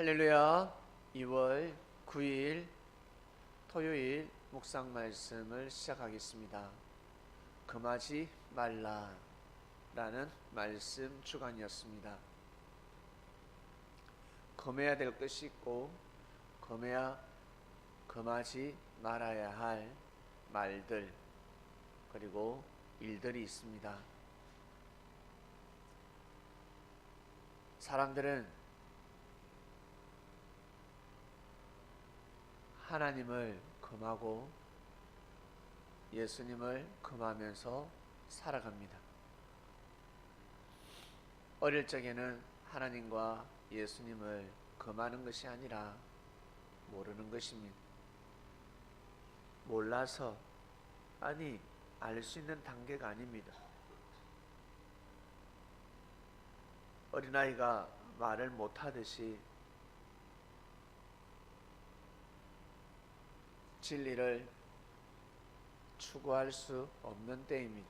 할렐루야 2월 9일 토요일 묵상 말씀을 시작하겠습니다. 금하지 말라 라는 말씀 주간이었습니다. 금해야 될 것이 있고 금해야 금하지 말아야 할 말들 그리고 일들이 있습니다. 사람들은 하나님을 금하고 예수님을 금하면서 살아갑니다. 어릴 적에는 하나님과 예수님을 금하는 것이 아니라 모르는 것입니다. 몰라서 아니 알 수 있는 단계가 아닙니다. 어린아이가 말을 못하듯이 진리를 추구할 수 없는 때입니다.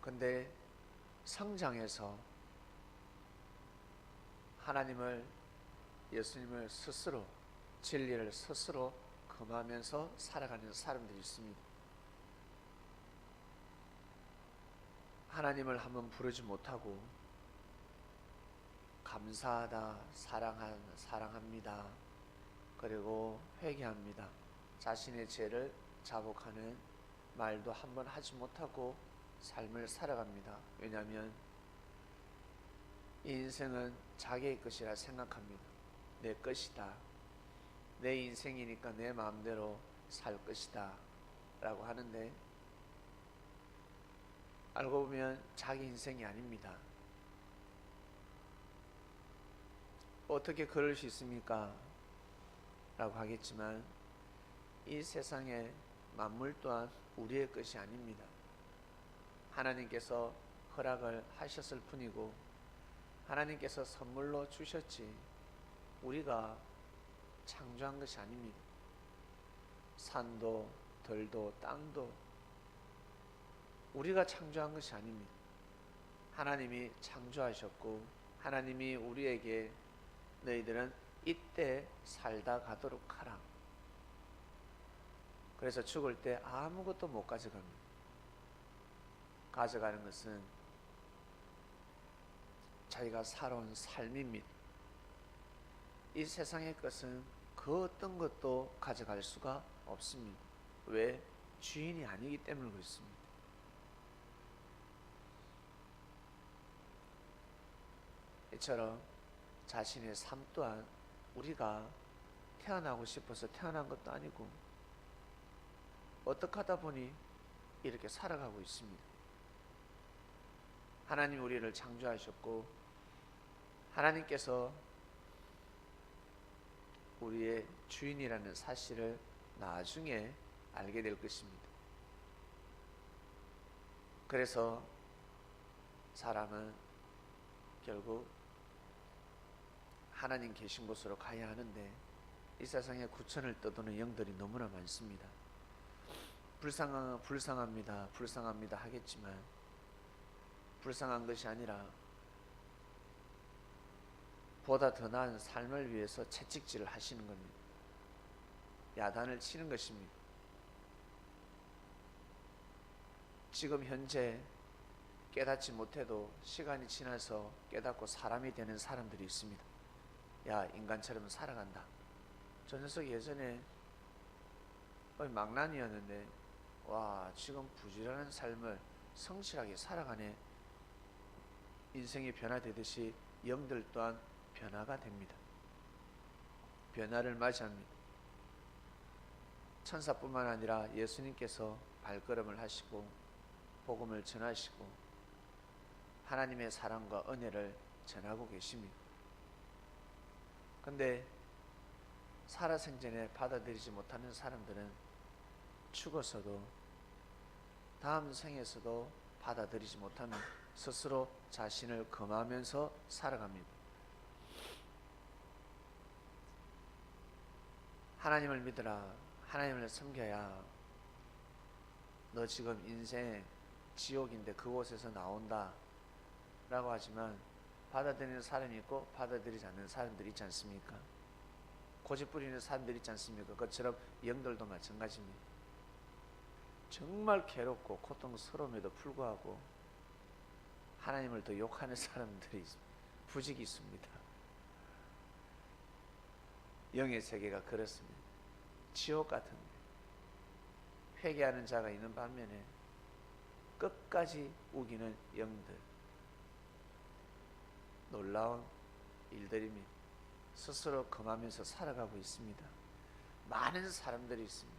근데 성장해서 하나님을 예수님을 스스로 진리를 스스로 금하면서 살아가는 사람들이 있습니다. 하나님을 한번 부르지 못하고 감사하다, 사랑한, 사랑합니다. 그리고 회개합니다. 자신의 죄를 자복하는 말도 한번 하지 못하고 삶을 살아갑니다. 왜냐하면 이 인생은 자기의 것이라 생각합니다. 내 것이다. 내 인생이니까 내 마음대로 살 것이다. 라고 하는데 알고 보면 자기 인생이 아닙니다. 어떻게 그럴 수 있습니까? 라고 하겠지만 이 세상의 만물 또한 우리의 것이 아닙니다. 하나님께서 허락을 하셨을 뿐이고 하나님께서 선물로 주셨지 우리가 창조한 것이 아닙니다. 산도 들도 땅도 우리가 창조한 것이 아닙니다. 하나님이 창조하셨고 하나님이 우리에게 너희들은 이때 살다 가도록 하라. 그래서 죽을 때 아무것도 못 가져갑니다. 가져가는 것은 자기가 살아온 삶입니다. 이 세상의 것은 그 어떤 것도 가져갈 수가 없습니다. 왜? 주인이 아니기 때문에 그렇습니다. 이처럼 자신의 삶 또한 우리가 태어나고 싶어서 태어난 것도 아니고 어떻게 하다 보니 이렇게 살아가고 있습니다. 하나님 우리를 창조하셨고 하나님께서 우리의 주인이라는 사실을 나중에 알게 될 것입니다. 그래서 사람은 결국 하나님 계신 곳으로 가야 하는데 이 세상에 구천을 떠도는 영들이 너무나 많습니다. 불쌍한, 불쌍합니다. 불쌍합니다. 하겠지만 불쌍한 것이 아니라 보다 더 나은 삶을 위해서 채찍질을 하시는 겁니다. 야단을 치는 것입니다. 지금 현재 깨닫지 못해도 시간이 지나서 깨닫고 사람이 되는 사람들이 있습니다. 야, 인간처럼 살아간다. 저 녀석 예전에 망난이었는데, 와, 지금 부지런한 삶을 성실하게 살아가네. 인생이 변화되듯이 영들 또한 변화가 됩니다. 변화를 맞이합니다. 천사뿐만 아니라 예수님께서 발걸음을 하시고 복음을 전하시고 하나님의 사랑과 은혜를 전하고 계십니다. 근데 살아생전에 받아들이지 못하는 사람들은 죽어서도 다음 생에서도 받아들이지 못하며 스스로 자신을 금하면서 살아갑니다. 하나님을 믿으라. 하나님을 섬겨야 너 지금 인생 지옥인데 그곳에서 나온다 라고 하지만 받아들이는 사람이 있고 받아들이지 않는 사람들이 있지 않습니까? 고집 부리는 사람들이 있지 않습니까? 그것처럼 영들도 마찬가지입니다. 정말 괴롭고 고통스러움에도 불구하고 하나님을 더 욕하는 사람들이 부직이 있습니다. 영의 세계가 그렇습니다. 지옥 같은데 회개하는 자가 있는 반면에 끝까지 우기는 영들 놀라운 일들입니다. 스스로 금하면서 살아가고 있습니다. 많은 사람들이 있습니다.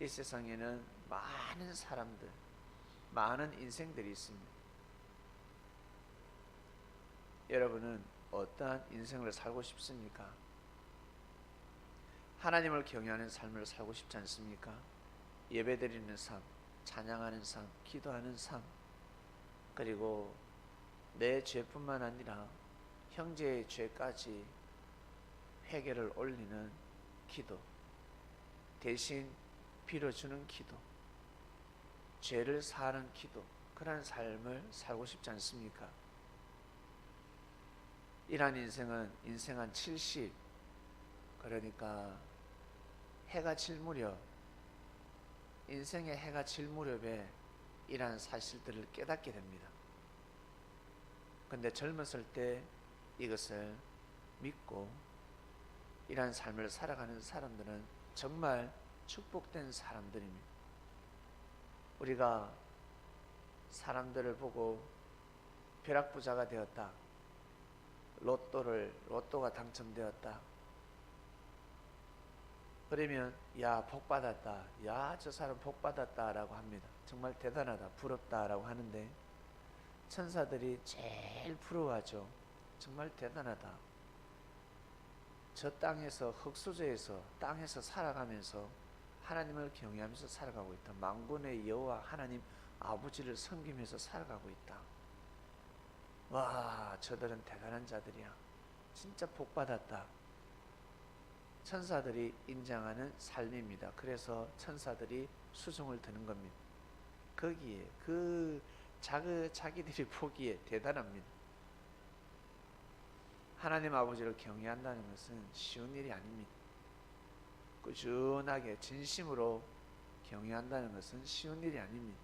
이 세상에는 많은 사람들, 많은 인생들이 있습니다. 여러분은 어떠한 인생을 살고 싶습니까? 하나님을 경외하는 삶을 살고 싶지 않습니까? 예배드리는 삶, 찬양하는 삶, 기도하는 삶, 그리고 내 죄뿐만 아니라 형제의 죄까지 회개를 올리는 기도, 대신 빌어주는 기도, 죄를 사하는 기도, 그러한 삶을 살고 싶지 않습니까? 이러한 인생은 인생 한 70, 그러니까 해가 질 무렵, 인생의 해가 질 무렵에 이러한 사실들을 깨닫게 됩니다. 근데 젊었을 때 이것을 믿고 이러한 삶을 살아가는 사람들은 정말 축복된 사람들입니다. 우리가 사람들을 보고 벼락부자가 되었다. 로또를 로또가 당첨되었다. 그러면 야 복 받았다. 야 저 사람 복 받았다라고 합니다. 정말 대단하다. 부럽다라고 하는데 천사들이 제일 부러워하죠. 정말 대단하다. 저 땅에서 흙수저에서 땅에서 살아가면서 하나님을 경외하면서 살아가고 있다. 망군의 여호와 하나님 아버지를 섬기면서 살아가고 있다. 와, 저들은 대단한 자들이야. 진짜 복 받았다. 천사들이 인정하는 삶입니다. 그래서 천사들이 수종을 드는 겁니다. 거기에 그 자그 자기들이 보기에 대단합니다. 하나님 아버지를 경외한다는 것은 쉬운 일이 아닙니다. 꾸준하게 진심으로 경외한다는 것은 쉬운 일이 아닙니다.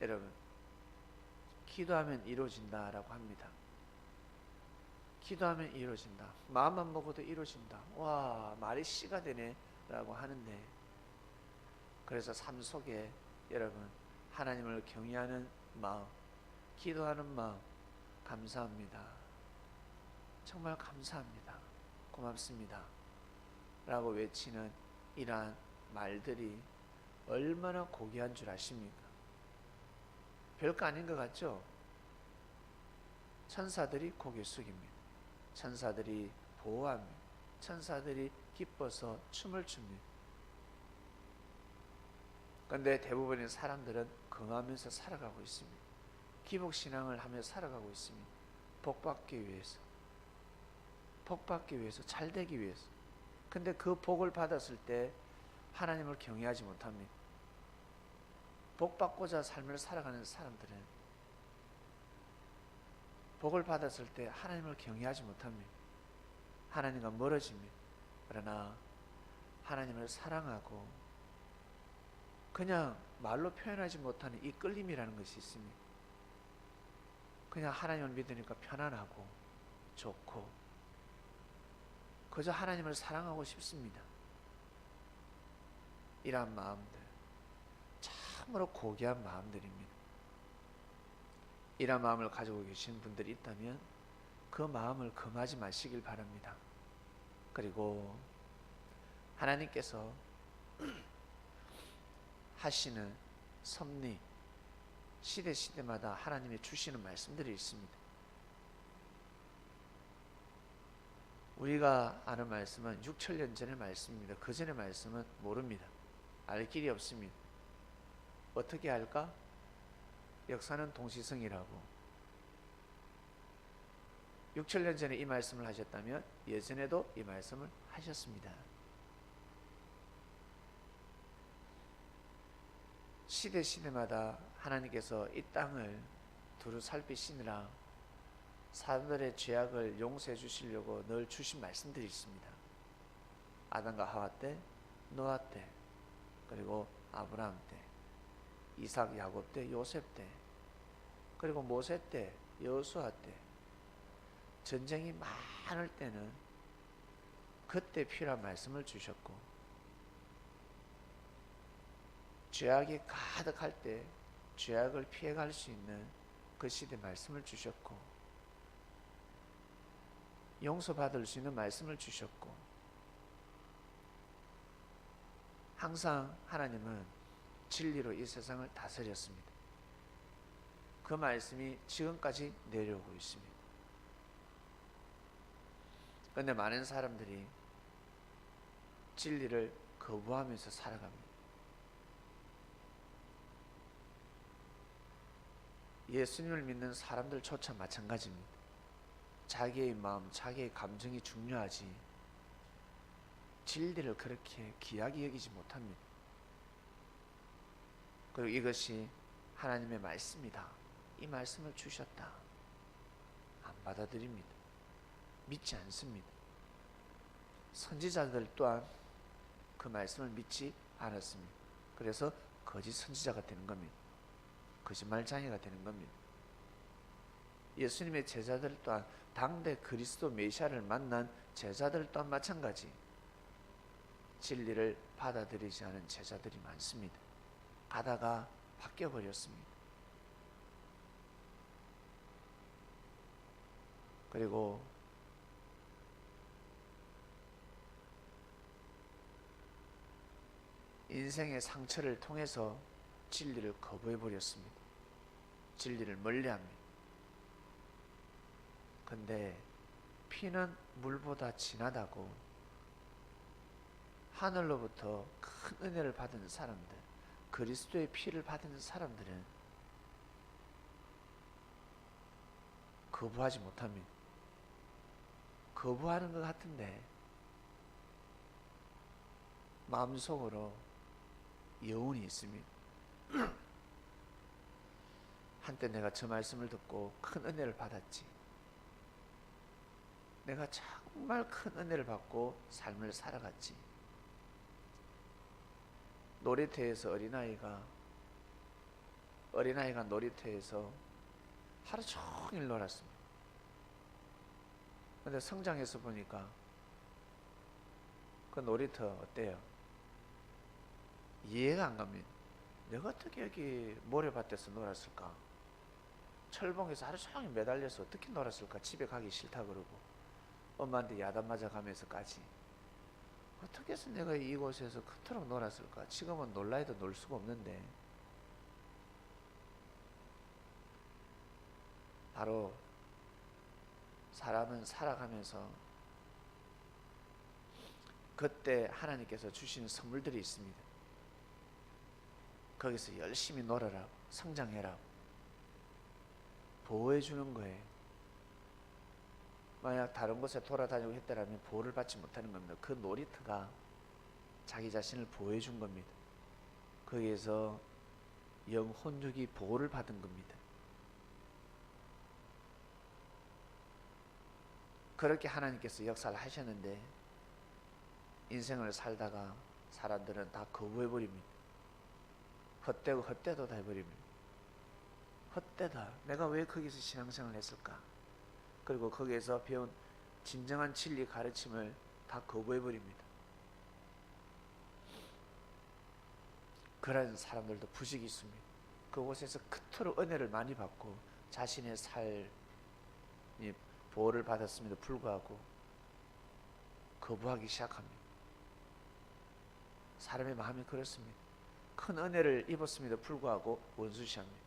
여러분, 기도하면 이루어진다라고 합니다. 기도하면 이루어진다. 마음만 먹어도 이루어진다. 와, 말이 씨가 되네라고 하는데 그래서 삶 속에 여러분 하나님을 경외하는 마음, 기도하는 마음 감사합니다. 정말 감사합니다. 고맙습니다. 라고 외치는 이러한 말들이 얼마나 고귀한 줄 아십니까? 별거 아닌 것 같죠? 천사들이 고개 숙입니다. 천사들이 보호합니다. 천사들이 기뻐서 춤을 춥니다. 그런데 대부분의 사람들은 금하면서 살아가고 있습니다. 기복신앙을 하며 살아가고 있습니다. 복받기 위해서. 복받기 위해서, 잘 되기 위해서. 근데 그 복을 받았을 때 하나님을 경외하지 못합니다. 복 받고자 삶을 살아가는 사람들은 복을 받았을 때 하나님을 경외하지 못합니다. 하나님과 멀어집니다. 그러나 하나님을 사랑하고 그냥 말로 표현하지 못하는 이 끌림이라는 것이 있습니다. 그냥 하나님을 믿으니까 편안하고 좋고 그저 하나님을 사랑하고 싶습니다. 이러한 마음들 참으로 고귀한 마음들입니다. 이러한 마음을 가지고 계신 분들이 있다면 그 마음을 금하지 마시길 바랍니다. 그리고 하나님께서 하시는 섭리 시대 시대마다 하나님이 주시는 말씀들이 있습니다. 우리가 아는 말씀은 6천년 전의 말씀입니다. 그 전의 말씀은 모릅니다. 알 길이 없습니다. 어떻게 알까? 역사는 동시성이라고. 6천년 전에 이 말씀을 하셨다면 예전에도 이 말씀을 하셨습니다. 시대 시대마다 하나님께서 이 땅을 두루 살피시느라 사람들의 죄악을 용서해 주시려고 늘 주신 말씀들이 있습니다. 아담과 하와 때, 노아 때, 그리고 아브라함 때, 이삭, 야곱 때, 요셉 때, 그리고 모세 때, 여호수아 때, 전쟁이 많을 때는 그때 필요한 말씀을 주셨고 죄악이 가득할 때 죄악을 피해갈 수 있는 그 시대 말씀을 주셨고 용서받을 수 있는 말씀을 주셨고 항상 하나님은 진리로 이 세상을 다스렸습니다. 그 말씀이 지금까지 내려오고 있습니다. 그런데 많은 사람들이 진리를 거부하면서 살아갑니다. 예수님을 믿는 사람들조차 마찬가지입니다. 자기의 마음, 자기의 감정이 중요하지 진리를 그렇게 귀하게 여기지 못합니다. 그리고 이것이 하나님의 말씀이다. 이 말씀을 주셨다. 안 받아들입니다. 믿지 않습니다. 선지자들 또한 그 말씀을 믿지 않았습니다. 그래서 거짓 선지자가 되는 겁니다. 거짓말장애가 되는 겁니다. 예수님의 제자들 또한 당대 그리스도 메시아를 만난 제자들 또한 마찬가지 진리를 받아들이지 않은 제자들이 많습니다. 가다가 바뀌어 버렸습니다. 그리고 인생의 상처를 통해서 진리를 거부해 버렸습니다. 진리를 멀리합니다. 근데 피는 물보다 진하다고 하늘로부터 큰 은혜를 받은 사람들, 그리스도의 피를 받은 사람들은 거부하지 못합니다. 거부하는 것 같은데 마음속으로 여운이 있습니다. 한때 내가 저 말씀을 듣고 큰 은혜를 받았지. 내가 정말 큰 은혜를 받고 삶을 살아갔지. 놀이터에서 어린아이가 어린아이가 놀이터에서 하루 종일 놀았습니다. 근데 성장해서 보니까 그 놀이터 어때요? 이해가 안 갑니다. 내가 어떻게 여기 모래밭에서 놀았을까? 철봉에서 하루 종일 매달려서 어떻게 놀았을까? 집에 가기 싫다 그러고 엄마한테 야단 맞아가면서까지 어떻게 해서 내가 이곳에서 그토록 놀았을까? 지금은 놀라 해도 놀 수가 없는데 바로 사람은 살아가면서 그때 하나님께서 주신 선물들이 있습니다. 거기서 열심히 놀아라, 성장해라, 보호해 주는 거예요. 만약 다른 곳에 돌아다니고 했더라면 보호를 받지 못하는 겁니다. 그 놀이터가 자기 자신을 보호해 준 겁니다. 거기에서 영혼육이 보호를 받은 겁니다. 그렇게 하나님께서 역사를 하셨는데 인생을 살다가 사람들은 다 거부해 버립니다. 헛되고 헛되도 다 해버립니다. 헛되다. 내가 왜 거기서 신앙생활을 했을까? 그리고 거기에서 배운 진정한 진리 가르침을 다 거부해 버립니다. 그런 사람들도 부식이 있습니다. 그곳에서 그토록 은혜를 많이 받고 자신의 삶이 보호를 받았음에도 불구하고 거부하기 시작합니다. 사람의 마음이 그렇습니다. 큰 은혜를 입었음에도 불구하고 원수시합니다.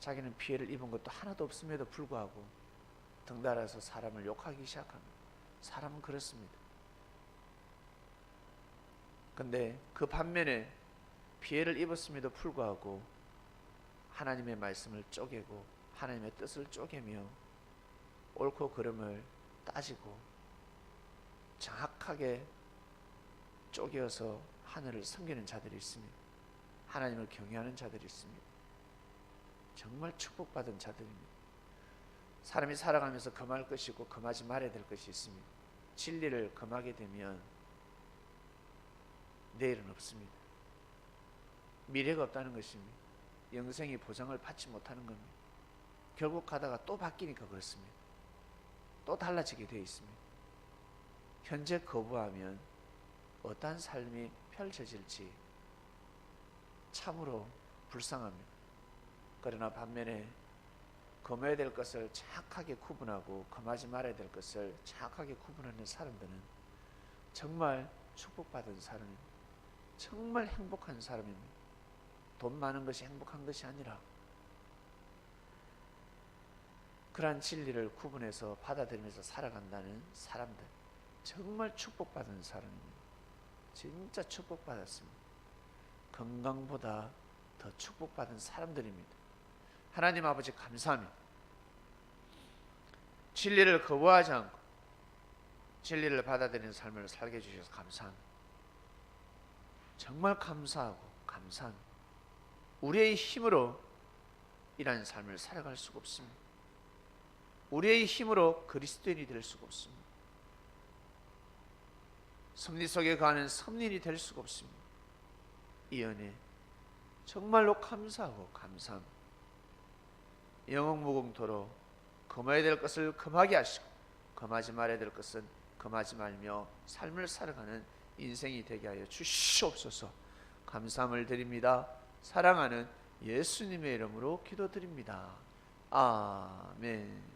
자기는 피해를 입은 것도 하나도 없음에도 불구하고 덩달아서 사람을 욕하기 시작합니다. 사람은 그렇습니다. 근데 그 반면에 피해를 입었음에도 불구하고 하나님의 말씀을 쪼개고 하나님의 뜻을 쪼개며 옳고 그름을 따지고 정확하게 쪼개어서 하늘을 섬기는 자들이 있습니다. 하나님을 경외하는 자들이 있습니다. 정말 축복받은 자들입니다. 사람이 살아가면서 금할 것이 있고 금하지 말아야 될 것이 있습니다. 진리를 금하게 되면 내일은 없습니다. 미래가 없다는 것입니다. 영생이 보장을 받지 못하는 겁니다. 결국 가다가 또 바뀌니까 그렇습니다. 또 달라지게 되어 있습니다. 현재 거부하면 어떠한 삶이 펼쳐질지 참으로 불쌍합니다. 그러나 반면에 검어야 될 것을 정확하게 구분하고 검하지 말아야 될 것을 정확하게 구분하는 사람들은 정말 축복받은 사람입니다. 정말 행복한 사람입니다. 돈 많은 것이 행복한 것이 아니라 그러한 진리를 구분해서 받아들이면서 살아간다는 사람들 정말 축복받은 사람입니다. 진짜 축복받았습니다. 건강보다 더 축복받은 사람들입니다. 하나님 아버지 감사합니다. 진리를 거부하지 않고 진리를 받아들이는 삶을 살게 해주셔서 감사합니다. 정말 감사하고 감사합니다. 우리의 힘으로 이러한 삶을 살아갈 수가 없습니다. 우리의 힘으로 그리스도인이 될 수가 없습니다. 섭리 속에 가는 섭리인이 될 수가 없습니다. 이 은혜 정말로 감사하고 감사합니다. 영웅 무궁토로 금해야 될 것을 금하게 하시고 금하지 말아야 될 것은 금하지 말며 삶을 살아가는 인생이 되게 하여 주시옵소서. 감사함을 드립니다. 사랑하는 예수님의 이름으로 기도드립니다. 아멘.